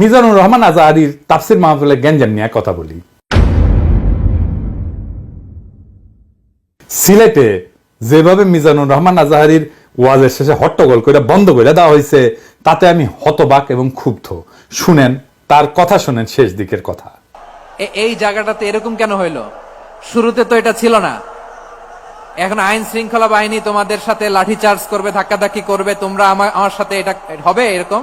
মিজানুর রহমান আজাহারির তাফসির মাহফিলের গ্যাঞ্জাম নিয়ে কথা বলি। সিলেটে যেভাবে মিজানুর রহমান আজাহারির ওয়াজের শেষে হট্টগোল করে বন্ধ করে দেওয়া হয়েছে, তাতে আমি হতবাক এবং ক্ষুব্ধ। শুনেন, তার কথা শুনেন শেষ দিকের কথা। এই জায়গাটাতে এরকম কেন হইল? শুরুতে তো এটা ছিল না। এখন আইন শৃঙ্খলা বাহিনী তোমাদের সাথে লাঠি চার্জ করবে, ধাক্কাধাক্কি করবে, তোমরা আমার সাথে এটা হবে এরকম?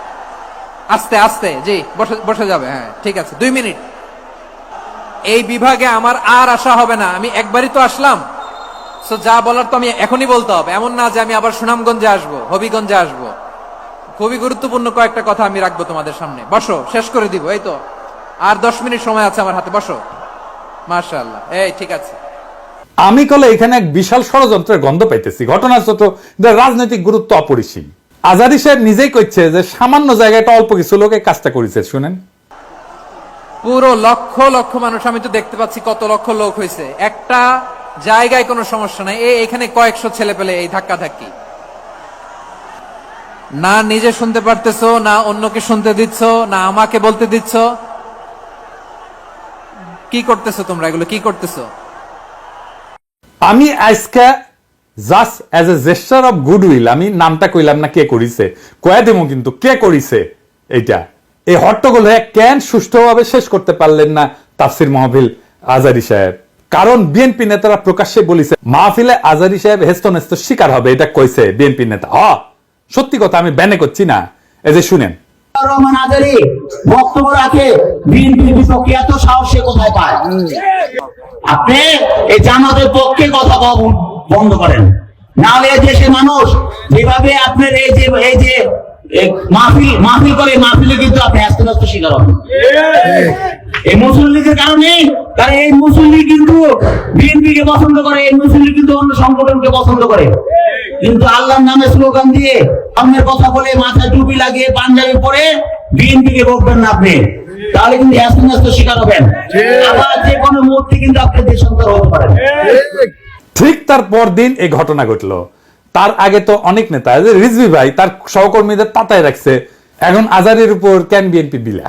আস্তে আস্তে, জি, বসে যাবে হ্যাঁ ঠিক আছে, দুই মিনিট। এই বিভাগে আমার আর আসা হবে না, আমি একবারই তো আসলাম। সো যা বলার তো আমি এখনই বলতে হবে, এমন না যে আমি আবার সুনামগঞ্জে আসব, হবিগঞ্জে আসব। খুবই গুরুত্বপূর্ণ কয়েকটা কথা আমি রাখব তোমাদের সামনে। বসো, শেষ করে দিব, এই তো। আর দশ মিনিট সময় আছে আমার হাতে, বসো। মার্শাল্লাহ এই, ঠিক আছে। আমি কলে এখানে এক বিশাল ষড়যন্ত্রের গন্ধ পাইতেছি। ঘটনা ছোট রাজনৈতিক গুরুত্ব অপরিসীম। আজারি সাহেব নিজেই কইছে যে সামান্য জায়গায় একটা অল্প কিছু লোক কাজটা করেছে শুনেন। পুরো লক্ষ লক্ষ মানুষ আমি তো দেখতে পাচ্ছি কত লক্ষ লোক হয়েছে একটা জায়গায় কোনো সমস্যা নাই। এই এখানে কয়েকশো ছেলে পেলে এই ধাক্কা ধাক্কি না নিজে শুনতে পারতেছো না অন্যকে শুনতে দিচ্ছ না আমাকে বলতে দিচ্ছ। কি করতেছো তোমরা এগুলো? কি করতেছো? আমি আজকে just as a gesture of goodwill আমি নামটা কইলাম না কে করিছে, কয়া দেবো কিন্তু কে করিছে এইটা। এই হট্টগোল হয়ে কেন সুষ্ঠুভাবে শেষ করতে পারলেন না তাফসির মাহফিল আজারি সাহেব? কারণ বিএনপি নেতারা প্রকাশ্যে বলিছে, মাহফিলে আজারি সাহেব হেস্ত নেস্ত শিকার হবে, এটা কইছে বিএনপি নেতা। হ, সত্যি কথা আমি ব্যানে করছি না। এই যে শুনেন। আপনি এই জামাতের পক্ষে কথা বলা বন্ধ করেন। নাহলে এই দেশের মানুষ যেভাবে আপনার এই যে এই যে মাহফিল মাহফিল করে মাহফিলে কিন্তু আপনি আস্তে শিকার হবেন। এই কারণে কারণ এই কিন্তু পছন্দ করে এই কিন্তু অন্য সংগঠনকে পছন্দ করে। কিন্তু আল্লাহর নামে স্লোগান দিয়ে সামনের কথা বলে মাথায় টুপি লাগিয়ে পাঞ্জাবি পরে বিএনপি কে বলবেন না আপনি। তাহলে কিন্তু আস্তে শিকার হবেন। আবার যে কোনো মুহূর্তে কিন্তু আপনি দেশান্তর হতে পারেন। ঠিক তার পরদিন এই ঘটনা ঘটলো। তার আগে তো অনেক নেতা রিজভি ভাই, তার সহকর্মীদের তাতায় রাখছে। এখন আজারের উপর কেন বিএনপি বিলা?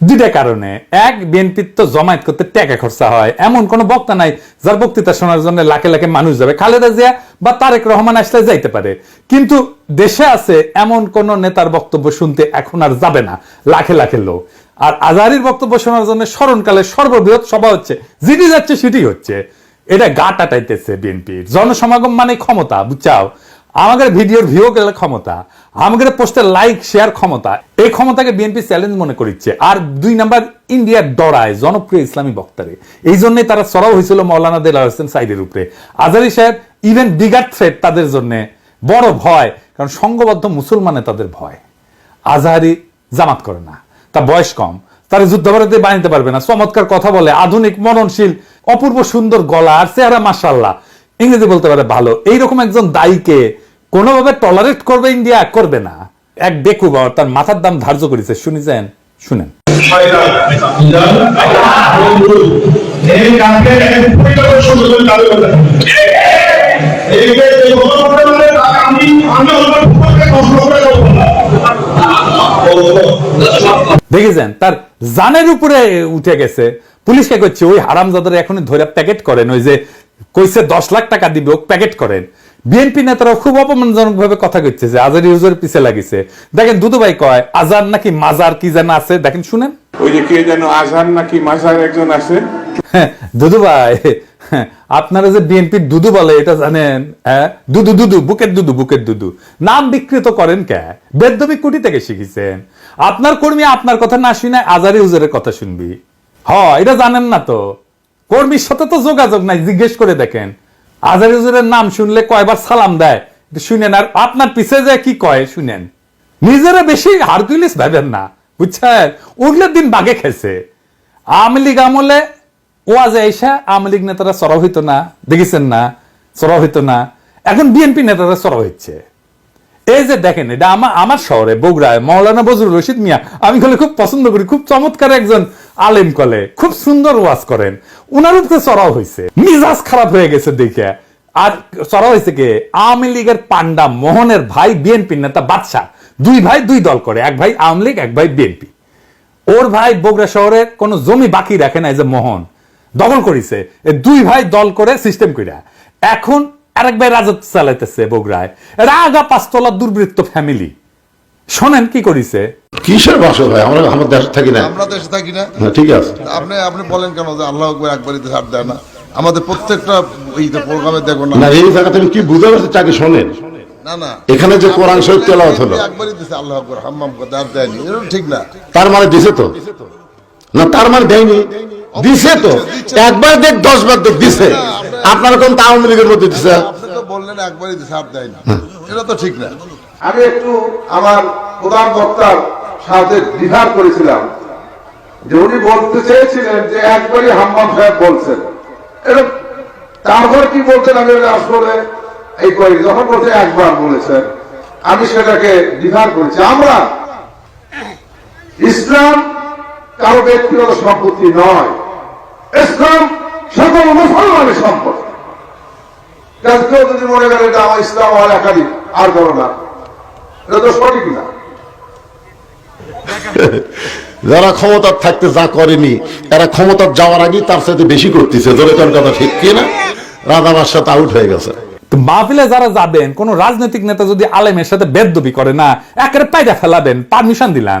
দুইটা কারণে। এক, বিএনপির তো জমায়েত করতে টাকা খরচা হয়। এমন কোন বক্তা নাই যার বক্তৃতা শোনার জন্য লাখে লাখে মানুষ যাবে। খালেদা জিয়া বা তারেক রহমান আসলে যাইতে পারে। কিন্তু দেশে আছে এমন কোন নেতার বক্তব্য শুনতে এখন আর যাবে না। লাখে লাখে লোক। আর আজারির বক্তব্য শোনার জন্য স্মরণকালে সর্ববৃহৎ সভা হচ্ছে। যেটি যাচ্ছে, সেটি হচ্ছে। এটা গা টাটাইতেছে বিএনপির। জনসমাগম মানে ক্ষমতা, বুঝছাও? আমাদের ভিডিওর ভিউ গেলে ক্ষমতা। আমাদের পোস্টের লাইক শেয়ার ক্ষমতা। এই ক্ষমতাকে বিএনপি চ্যালেঞ্জ মনে করিচ্ছে। আর দুই নাম্বার ইন্ডিয়ার ডরায়, জনপ্রিয় ইসলামী বক্তারে। এই জন্যই তারা চড়াও হয়েছিল মৌলানা দেলার হোসেন সাইডের উপরে। আজারি সাহেব ইভেন বিগার থ্রেট তাদের জন্য বড় ভয়, কারণ সংঘবদ্ধ মুসলমানে তাদের ভয়। আজহারি জামাত করে না। তার বয়স কম তারা যুদ্ধাপরাধে বানিতে পারবে না চমৎকার কথা বলে আধুনিক মননশীল অপূর্ব সুন্দর গলা আর চেহারা মাসাল্লাহ ইংরেজি বলতে পারে ভালো এইরকম একজন দায়ীকে কোনোভাবে টলারেট করবে ইন্ডিয়া করবে না এক দেখু বাবা তার মাথার দাম ধার্য করেছে শুনিছেন শুনেন শয়তান ইজান বন্ধু এই কাকে এক পরিবার শুরু করে চালু করে এই যে যে বড় বড় মানে তাকে আমি দেখেছেন? তার জানের উপরে উঠে গেছে। পুলিশকে করছে ওই হারামজাদার এখন ধরে প্যাকেট করেন। ওই যে কইছে দশ লাখ টাকা দিবে ও প্যাকেট করেন। বিএনপি নেতারা খুব অপমানজনক ভাবে কথা কইছে যে আজার ইউজের পিছে লাগিছে। দেখেন দুদু ভাই কয় আজার নাকি মাজার কি যেন আছে? দেখেন শুনেন। ওই যে কে যেন আজহার নাকি মাজার একজন আছে। হ্যাঁ, দুদু ভাই হ্যাঁ, আপনারা যে বিএনপির দুদু বলে এটা জানেন হ্যাঁ? দুদু দুদু বুকের দুদু বুকের দুদু। নাম বিকৃত করেন কে? বেদবিক কুটি থেকে শিখেছেন। আপনার কর্মী আপনার কথা না শুনে আজারি হুজুরের কথা শুনবি? হ এটা জানেন না তো। কর্মীর সাথে তো যোগাযোগ নাই, জিজ্ঞেস করে দেখেন। আজারি হুজুরের নাম শুনলে কয়বার সালাম দেয় শুনেন। আর আপনার পিছে যে কি কয়, শুনেন। নিজেরা বেশি হারকুলিস ভাবেন না, বুঝছেন? ওগুলোর দিন বাগে খেছে আওয়ামী লীগ আমলে ওয়াজে এসে আওয়ামী লীগ নেতারা সরব হইতো না, দেখেছেন না? সরব হইতো না। এখন বিএনপি নেতারা সরব হচ্ছে এই যে দেখেন, এটা আমার আমার শহরে, বগুড়ায়, মৌলানা বজরুল রশিদ মিয়া, আমি কলে খুব পছন্দ করি, খুব চমৎকার একজন আলেম কলে, খুব সুন্দর ওয়াজ করেন। উনার উপরে চড়াও হয়েছে মিজাজ খারাপ হয়ে গেছে দেখে। আর চড়াও হয়েছে কে? আওয়ামী লীগের পান্ডা মোহনের ভাই বিএনপি নেতা বাদশাহ। দুই ভাই, দুই দল করে, এক ভাই আওয়ামী লীগ, এক ভাই বিএনপি। ওর ভাই বগুড়া শহরে কোনো জমি বাকি রাখে না, এই যে মোহন। দখল করিছে দুই ভাই দল করে সিস্টেম কইরা। এখন আরেক ভাই রাজত্ব চালাইতেছে বগুড়ায়। এটা আগা পাঁচতলা দুর্বৃত্ত ফ্যামিলি শোনেন কি করিছে? কিসের বাসা ভাই? আমরা আমার দেশে থাকি না। আমরা দেশে থাকি না। হ্যাঁ, ঠিক আছে। আপনি আপনি বলেন কেন যে আল্লাহ আকবর একবারই ছাড় দেয় না। আমাদের প্রত্যেকটা এইটা প্রোগ্রামে দেখো না। এই জায়গা তুমি কি বুঝতে পারছ চাকে শোনেন। না না। এখানে যে কোরআন শরীফ তেলাওয়াত হলো। একবারই দিছে আল্লাহ আকবর হাম্মাম করতে আর দেয়নি। এরকম ঠিক না। তার মানে দিছে তো? না তার মানে দেয়নি। দিছে তো। একবার দেখ দশ বার দেখ দিছে। আপনার কোন আওয়ামী লীগের মধ্যে দিছে? আপনি তো বললেন একবারই দিছে আর দেয়নি এটা তো ঠিক না। আমি একটু আমার প্রধান বক্তার সাথে দ্বিধার করেছিলাম যে উনি বলতে চেয়েছিলেন যে একবারই হাম্মাম সাহেব বলছেন। এরকম তারপর কি বলছেন আমি আসলে এই করি যখন বলছে একবার বলেছেন আমি সেটাকে দ্বিধার করেছি আমরা ইসলাম কারও ব্যক্তিগত সম্পত্তি নয়। ইসলাম সকল মুসলমানের কারণ কেউ যদি মনে করে এটা আমার ইসলাম আমার একাধিক আর করো না। এটা তো সঠিক না। যারা ক্ষমতার থাকতে যা করেনি এরা ক্ষমতার যাওয়ার আগেই তার সাথে বেশি করতেছে। ধরে তোর কথা ঠিক কি না? রাধাবার সাথে আউট হয়ে গেছে। তো মাহফিলে যারা যাবেন কোন রাজনৈতিক নেতা যদি আলেমের সাথে বেদবি করে না একেবারে পায়দা ফেলাবেন পারমিশন দিলাম।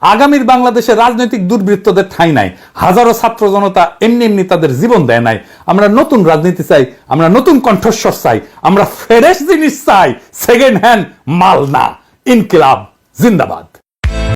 আগামীর বাংলাদেশে রাজনৈতিক দুর্বৃত্তদের ঠাঁই নাই। হাজারো ছাত্র জনতা এমনি এমনি তাদের জীবন দেয় নাই। আমরা নতুন রাজনীতি চাই, আমরা নতুন কণ্ঠস্বর চাই, আমরা ফ্রেশ জিনিস চাই। সেকেন্ড হ্যান্ড মাল না। ইনকিলাব, জিন্দাবাদ।